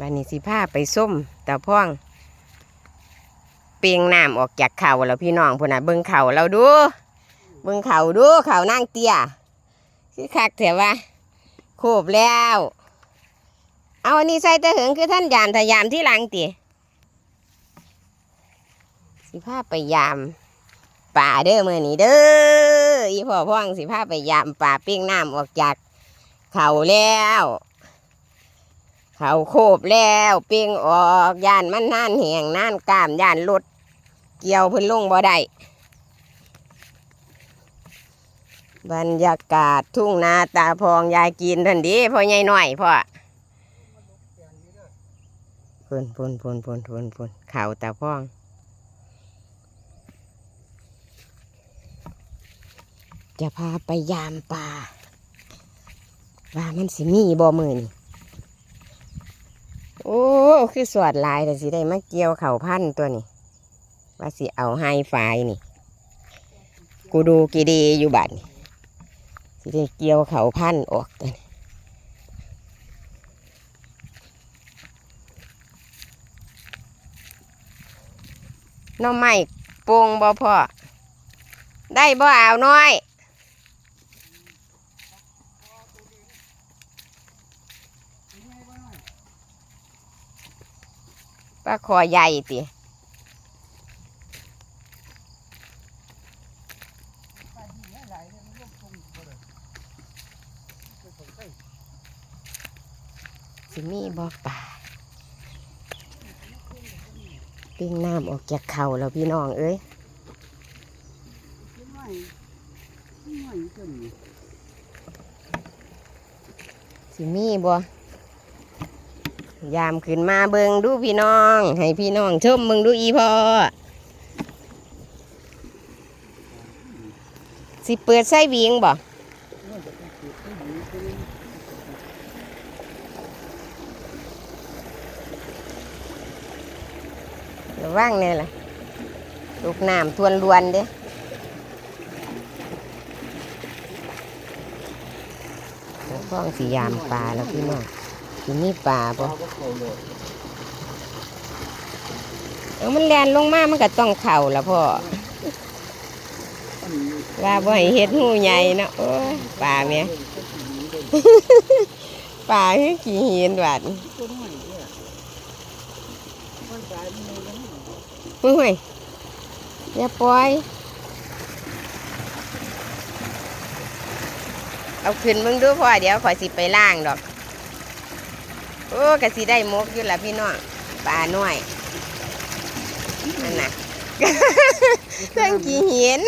บานนี้สิพาไปส้มตาพ่อง เปียงน้ำออกจากเข่าแล้วพี่น้องพุ่นน่ะเบิ่งเข่าเราดู เบิ่งเข่าดูเขานั่งเตี้ยคือคักแต่ว่าโคบแล้ว เอาอันนี้ใส่ต่เหิงคือท่านยามทะยามที่หลังตีสิพาไปยามป่าเด้อเมื่อนี้เด้ออีพ่อพ่องสิพาไปยามป่าเปียงน้ำออกจากเข่าแล้ว เขาโคบแล้วเปียงออกย่านมันน่านแหงน่านกามย่านรถเกี่ยวพิ่นลงบ่ได้บรรยากาศทุ่งนาตาพองยายกินทันดีพ่อใหญ่หน่อยพ่อพุ่นพุ่นพุ่นพุ่นพุ่นพุ่นเขาตาพองจะพาไปยามป่าว่ามันสิมีบ่มือนี่ โอ้คือสวดลายแต่สิได้มาเกี่ยวเข่าพันตัวนี้ว่าสิเอาไฮไฟนี่ กูดูกีดีอยู่บัดนี่สิได้เกี่ยวเข่าพันออกตัวนี้น้องไม้โป่งบ่พ่อได้บ่เอาน้อย ปลาคอใหญ่ติสิมีบ่ป่าปิ้งน้ำออกจากเข่าแล้วพี่น้องเอ้ยสิมีบ่ ยามขึ้นมาเบิงดูพี่น้อง ให้พี่น้องชมเบิงดูอีพอสิเปิดไส้วิงบ่ระวังเนี่ยล่ะลูกน้ำทวนลวนเด้แล้วฟ้องสียามปลาแล้วพี่น้อง สิมีปลาบ่เออมันแลนลงมามันก็ต้องเข่าละพ่อว่าบ่ให้เฮ็ดหูใหญ่เนาะโอ้ยป่าแม่ป่าคือขี้เห็นหวานหุ้ยหุ้ยอย่าปล่อยเอาขึ้นมึงดูพ่อเดี๋ยวขอยสิไปล่างดอก โอ้กะสิได้มกอยู่ละพี่น้องปลาน้อยนั่นน่ะเพิ่งกี่เห็น